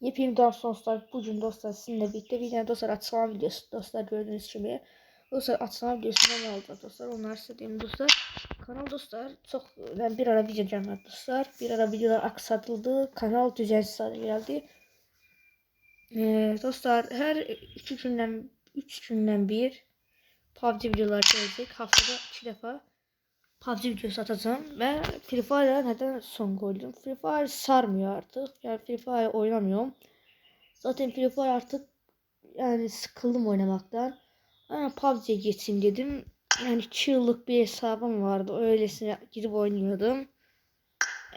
Yepyeni Souls'lar bugün dostlar sizinle birlikte bir tane dostlar açıklama videosu dostlar gördüğünüz gibi. Dostlar açıklama videosunda ne olacak dostlar? Onlar diyeyim dostlar. Kanal dostlar çok ben bir ara video gelmedi dostlar. Bir ara videolar aksatıldı. Kanal düzensiz hale geldi. Ee, dostlar her iki günden üç günden bir PUBG videolar gelecek haftada iki defa PUBG videosu atacağım ve Free Fire'a neden son koydum? Free Fire sarmıyor artık. Yani Free Fire oynamıyorum. Zaten Free Fire artık yani sıkıldım oynamaktan. Ama PUBG'ye geçeyim dedim. Yani 2 yıllık bir hesabım vardı. Öylesine girip oynuyordum.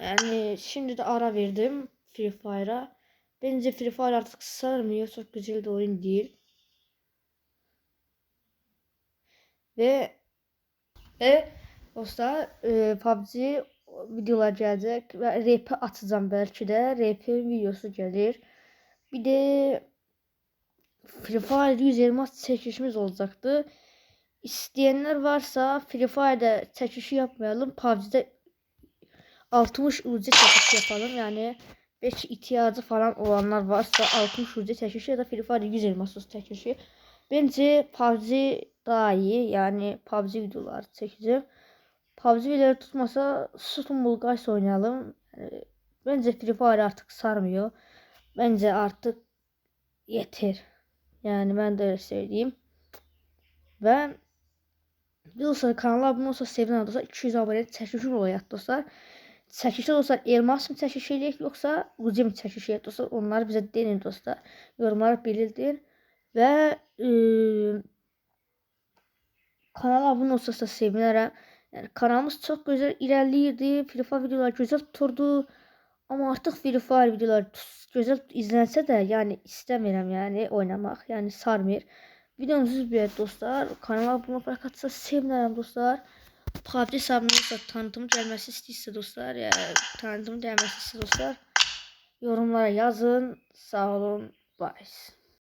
Yani şimdi de ara verdim Free Fire'a. Bence Free Fire artık sarmıyor. Çok güzel bir oyun değil. Ve ve dostlar e, PUBG videolar gelecek ve RP atacağım belki de RP videosu gelir. Bir de Free Fire 100 elmas çekişimiz olacaktı. İsteyenler varsa Free çekişi yapmayalım. PUBG'de 60 UC çekişi yapalım. Yani 5 ihtiyacı falan olanlar varsa 60 UC çekişi ya da Free Fire 100 elmas çekişi. Bence PUBG daha iyi. Yani PUBG videolar çekeceğim. PUBG videoları tutmasa Stumble Guys oynayalım. Yani bence Free Fire artık sarmıyor. Bence artık yeter. Yani ben de öyle söyleyeyim. Ve dostlar kanala abone olsa sevinen dostlar 200 abone çəkişir olayaq dostlar. Çəkişdə dostlar elmas mı çəkiş eləyək yoxsa ucu mu çəkiş eləyək dostlar onları bizə deyin dostlar. Yorumlara bildirin və e, kanala abone olsa sevinərəm. Yani kanalımız çok güzel ilerliydi. Free Fire videolar güzel tuturdu. Ama artık Free Fire videolar güzel izlense de yani istemiyorum yani oynamak. Yani sarmır. Videomuzu bir dostlar. Kanala abone olarak atsa sevinirim dostlar. PUBG hesabınızda tanıtım gelmesi istəyirsə dostlar, ya tanıtım gelmesi istəyirsə dostlar, yorumlara yazın. Sağ olun. Bye.